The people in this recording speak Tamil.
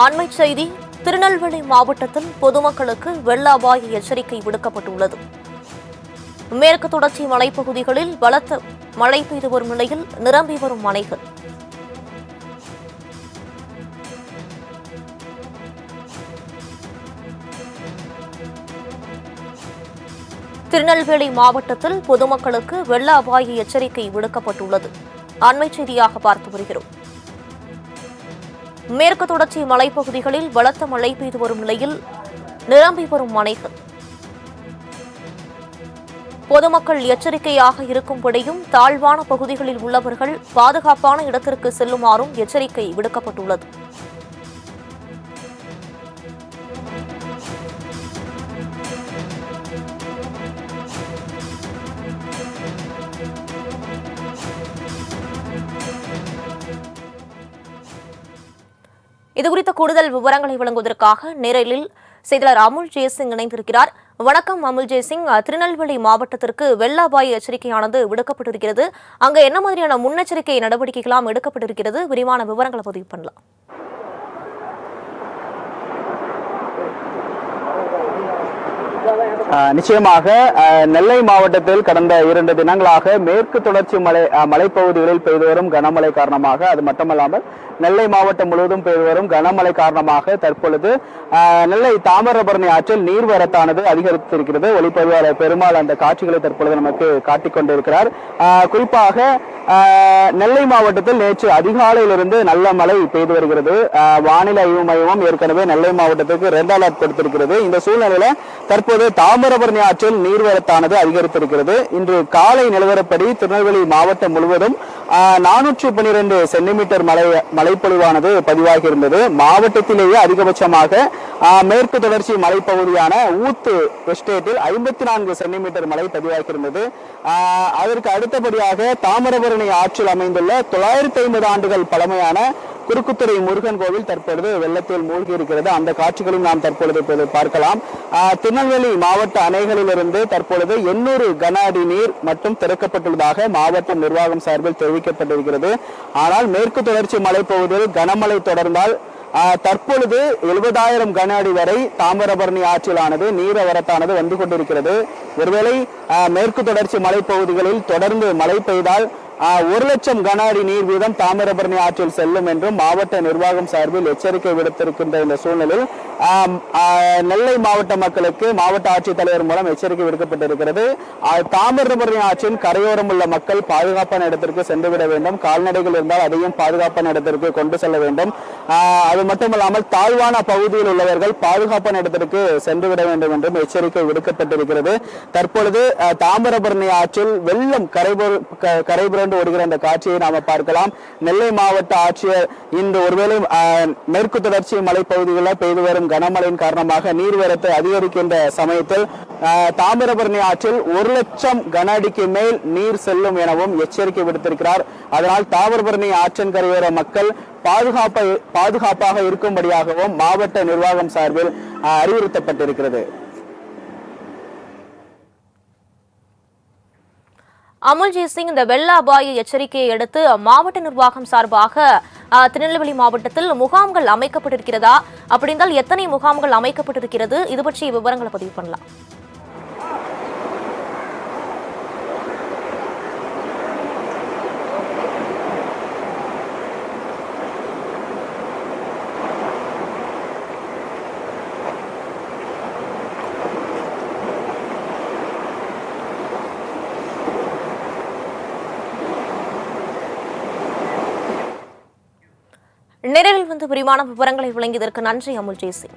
அண்மை செய்தி திருநெல்வேலி மாவட்டத்தில் பொதுமக்களுக்கு வெள்ள அபாய எச்சரிக்கை விடுக்கப்பட்டுள்ளது. மேற்கு தொடர்ச்சி மலைப்பகுதிகளில் பலத்த மழை பெய்து வரும் நிலையில் நிரம்பி வரும் மலைகள். திருநெல்வேலி மாவட்டத்தில் பொதுமக்களுக்கு வெள்ள அபாய எச்சரிக்கை விடுக்கப்பட்டுள்ளது. அண்மை செய்தியாக பார்த்து வருகிறோம். மேற்கு தொடர்ச்சி மலைப்பகுதிகளில் பலத்த மழை பெய்து வரும் நிலையில் நிரம்பி வரும் மனைகள். பொதுமக்கள் எச்சரிக்கையாக இருக்கும்படியும் தாழ்வான பகுதிகளில் உள்ளவர்கள் பாதுகாப்பான இடத்திற்கு செல்லுமாறும் எச்சரிக்கை விடுக்கப்பட்டுள்ளது. இதுகுறித்த கூடுதல் விவரங்களை வழங்குவதற்காக நேரலில் செய்தியாளர் அமுல் ஜெயசிங் இணைந்திருக்கிறார். வணக்கம் அமுல் ஜெயசிங். திருநெல்வேலி மாவட்டத்திற்கு வெள்ள அபாய எச்சரிக்கையானது விடுக்கப்பட்டிருக்கிறது. அங்க என்ன மாதிரியான முன்னெச்சரிக்கை நடவடிக்கைகளாம் எடுக்கப்பட்டிருக்கிறது? விரிவான விவரங்களை பதிவு பண்ணலாம். நிச்சயமாக நெல்லை மாவட்டத்தில் கடந்த இரண்டு தினங்களாக மேற்கு தொடர்ச்சி மலை மலைப்பகுதிகளில் பெய்து வரும் கனமழை காரணமாக அது மட்டுமல்லாமல் நெல்லை மாவட்டம் முழுவதும் பெய்து வரும் கனமழை காரணமாக தற்பொழுது ஆஹ் நெல்லை தாமிரபரணி ஆற்றில் நீர்வரத்தானது அதிகரித்திருக்கிறது. ஒளிப்பதிவாளர் பெருமாள் அந்த காட்சிகளை தற்பொழுது நமக்கு காட்டிக் கொண்டிருக்கிறார். குறிப்பாக ஆஹ் நெல்லை மாவட்டத்தில் நேற்று அதிகாலையிலிருந்து நல்ல மழை பெய்து வருகிறது. வானிலை ஆய்வு மையமும் ஏற்கனவே நெல்லை மாவட்டத்துக்கு ரெட் அலர்ட் கொடுத்திருக்கிறது இந்த சூழ்நிலையில தற்போது தாமிரபரணி ஆற்றில் நீர்வரத்தானது அதிகரித்திருக்கிறது. இன்று காலை நிலவரப்படி திருநெல்வேலி மாவட்டம் முழுவதும் நானூற்றி பன்னிரண்டு சென்டிமீட்டர் மழை மழைப்பொழிவானது பதிவாகி இருந்தது மாவட்டத்திலேயே அதிகபட்சமாக மேற்கு தொடர்ச்சி மலைப்பகுதியான ஊத்து எஸ்டேட்டில் ஐம்பத்தி நான்கு சென்டிமீட்டர் மழை பதிவாகி இருந்தது அதற்கு அடுத்தபடியாக தாமிரபரணி ஆற்றில் அமைந்துள்ள தொள்ளாயிரத்தி ஐம்பது ஆண்டுகள் பழமையான குறுக்குத்துறை முருகன் கோவில் தற்பொழுது வெள்ளத்தில் மூழ்கி இருக்கிறது அந்த காட்சிகளும் நாம் தற்பொழுது இப்போது பார்க்கலாம். திருநெல்வேலி மாவட்ட அணைகளிலிருந்து தற்பொழுது எண்ணூறு கன அடி நீர் மட்டும் திறக்கப்பட்டுள்ளதாக மாவட்ட நிர்வாகம் சார்பில் தெரிவிக்கப்பட்டிருக்கிறது. ஆனால் மேற்கு தொடர்ச்சி மலைப்பகுதியில் கனமழை தொடர்ந்தால் தற்பொழுது எழுபதாயிரம் கன அடி வரை தாமிரபரணி ஆற்றிலானது நீரவரத்தானது வந்து கொண்டிருக்கிறது. ஒருவேளை மேற்கு தொடர்ச்சி மலைப்பகுதிகளில் தொடர்ந்து மழை பெய்தால் ஒரு லட்சம் கன அடி நீர் வீதம் தாமிரபரணி ஆற்றில் செல்லும் என்றும் மாவட்ட நிர்வாகம் சார்பில் எச்சரிக்கை விடுத்திருக்கின்ற இந்த சூழ்நிலையில் நெல்லை மாவட்ட மக்களுக்கு மாவட்ட ஆட்சித்தலைவர் மூலம் எச்சரிக்கை விடுக்கப்பட்டிருக்கிறது. தாமிரபரணி ஆற்றின் கரையோரம் உள்ள மக்கள் பாதுகாப்பான இடத்திற்கு சென்றுவிட வேண்டும். கால்நடைகள் இருந்தால் அதையும் பாதுகாப்பான இடத்திற்கு கொண்டு செல்ல வேண்டும். அது மட்டுமல்லாமல் தாழ்வான பகுதியில் உள்ளவர்கள் பாதுகாப்பான இடத்திற்கு சென்றுவிட வேண்டும் என்றும் எச்சரிக்கை விடுக்கப்பட்டிருக்கிறது. தற்பொழுது தாமிரபரணி ஆற்றில் வெள்ளம் கரைபுர க- கரைபுரண்டு வருகிற அந்த காட்சியை நாம பார்க்கலாம். நெல்லை மாவட்ட ஆட்சியர் இன்று ஒருவேளை மேற்கு தொடர்ச்சி மலைப்பகுதிகளில் பெய்து வரும் கனமழையின் காரணமாக நீர்வரத்து அதிகரிக்கின்ற சமயத்தில் தாமிரபரணி ஆற்றில் ஒரு லட்சம் கன அடிக்கு மேல் நீர் செல்லும் எனவும் எச்சரிக்கை விடுத்திருக்கிறார். அதனால் தாமிரபரணி ஆற்றின் கரையோர மக்கள் பாதுகாப்பை பாதுகாப்பாக இருக்கும்படியாகவும் மாவட்ட நிர்வாகம் சார்பில் அறிவுறுத்தப்பட்டிருக்கிறது. அமுல்ஜித் சிங் இந்த வெள்ள அபாய எச்சரிக்கையை அடுத்து மாவட்ட நிர்வாகம் சார்பாக திருநெல்வேலி மாவட்டத்தில் முகாம்கள் அமைக்கப்பட்டிருக்கிறதா? அப்படி எத்தனை முகாம்கள் அமைக்கப்பட்டிருக்கிறது? இது பற்றிய விவரங்களை பதிவு பண்ணலாம். நேரில் வந்து விரிவான விவரங்களை வழங்கியதற்கு நன்றி அமுல் ஜெய்சிங்.